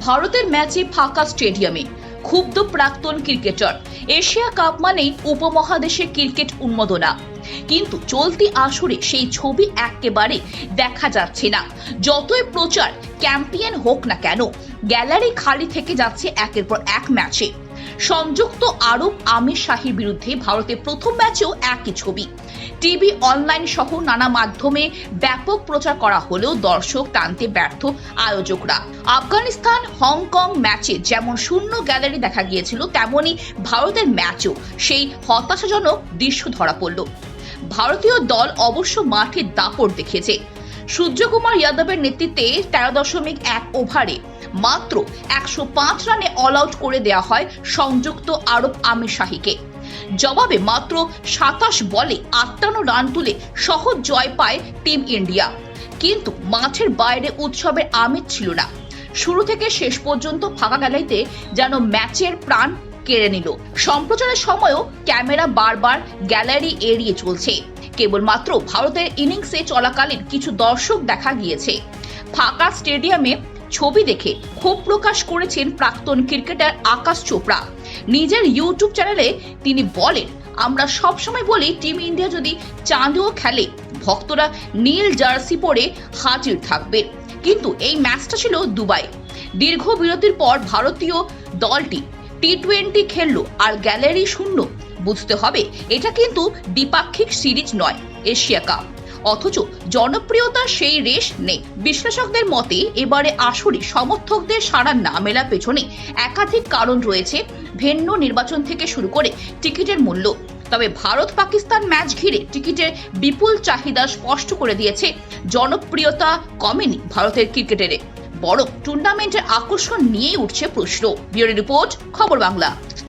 ভারতের ম্যাচে ফাঁকা স্টেডিয়ামে ক্ষুব্ধ প্রাক্তন ক্রিকেটার। এশিয়া কাপ মানেই উপমহাদেশে ক্রিকেট উন্মাদনা। কিন্তু চলতি আসরে সেই ছবি একেবারে দেখা যাচ্ছে না। যতই প্রচার ক্যাম্পিয়ন হোক না কেন গ্যালারি খালি থেকে যাচ্ছে একের পর এক ম্যাচে। সংযুক্ত আরব আমির শাহীর বিরুদ্ধে ভারতের প্রথম ম্যাচেও একই ছবি। টিভি অনলাইন সহ নানা মাধ্যমে ব্যাপক প্রচার করা হলেও দর্শক টানতে ব্যর্থ আয়োজকরা। আফগানিস্তান হংকং ম্যাচে যেমন শূন্য গ্যালারি দেখা গিয়েছিল, তেমনি ভারতের ম্যাচও সেই হতাশাজনক দৃশ্য ধরা পড়ল। ভারতীয় দল অবশ্য মাঠে দাপট দেখেছে সূর্যকুমার যাদবের নেতৃত্বে তেরো দশমিক এক ওভারে। মাত্র একশো পাঁচ রানে অল আউট করে দেওয়া হয় সংযুক্ত আরব আমির শাহীকে। জবাবে মাত্র সাতাশ বলে আটান্ন রান তুলে সহজ জয় পায় টিম ইন্ডিয়া। কিন্তু মাঠের বাইরে উৎসবের আমেজ ছিল না। শুরু থেকে শেষ পর্যন্ত ফাঁকা গ্যালারিতে যেন ম্যাচের প্রাণ কেড়ে নিল। সম্প্রচারের সময়ও ক্যামেরা বারবার গ্যালারি এড়িয়ে চলছে। কেবলমাত্র ভারতের ইনিংসে চলাকালীন কিছু দর্শক দেখা গিয়েছে। ফাঁকা স্টেডিয়ামে ছবি দেখে ক্ষোভ প্রকাশ করেছেন প্রাক্তন ক্রিকেটার আকাশ চোপড়া। নিজের ইউটিউব চ্যানেলে তিনি বলেন, আমরা সবসময় বলি, টিম ইন্ডিয়া যদি চাঁদেও খেলে, ভক্তরা নীল জার্সি পরে হাজির থাকবে। কিন্তু এই ম্যাচটা ছিল দুবাই। দীর্ঘ বিরতির পর ভারতীয় দলটি টি টোয়েন্টি খেললো আর গ্যালারি শূন্য বুঝতে হবে, এটা কিন্তু দ্বিপাক্ষিক সিরিজ নয়, এশিয়া কাপ। অথচ জনপ্রিয়তার সেই রেশ নেই। বিশ্লেষকদের মতে, এবারে আসরে সমর্থকদের সাড়া না মেলা পেছনে একাধিক কারণ রয়েছে ভিন্ন নির্বাচন থেকে শুরু করে টিকিটের মূল্য। তবে ভারত পাকিস্তান ম্যাচ ঘিরে টিকিটের বিপুল চাহিদা স্পষ্ট করে দিয়েছে, জনপ্রিয়তা কমেনি ভারতের ক্রিকেটের। বরং টুর্নামেন্টের আকর্ষণ নিয়েই উঠছে প্রশ্ন। ব্যুরো রিপোর্ট, খবর বাংলা।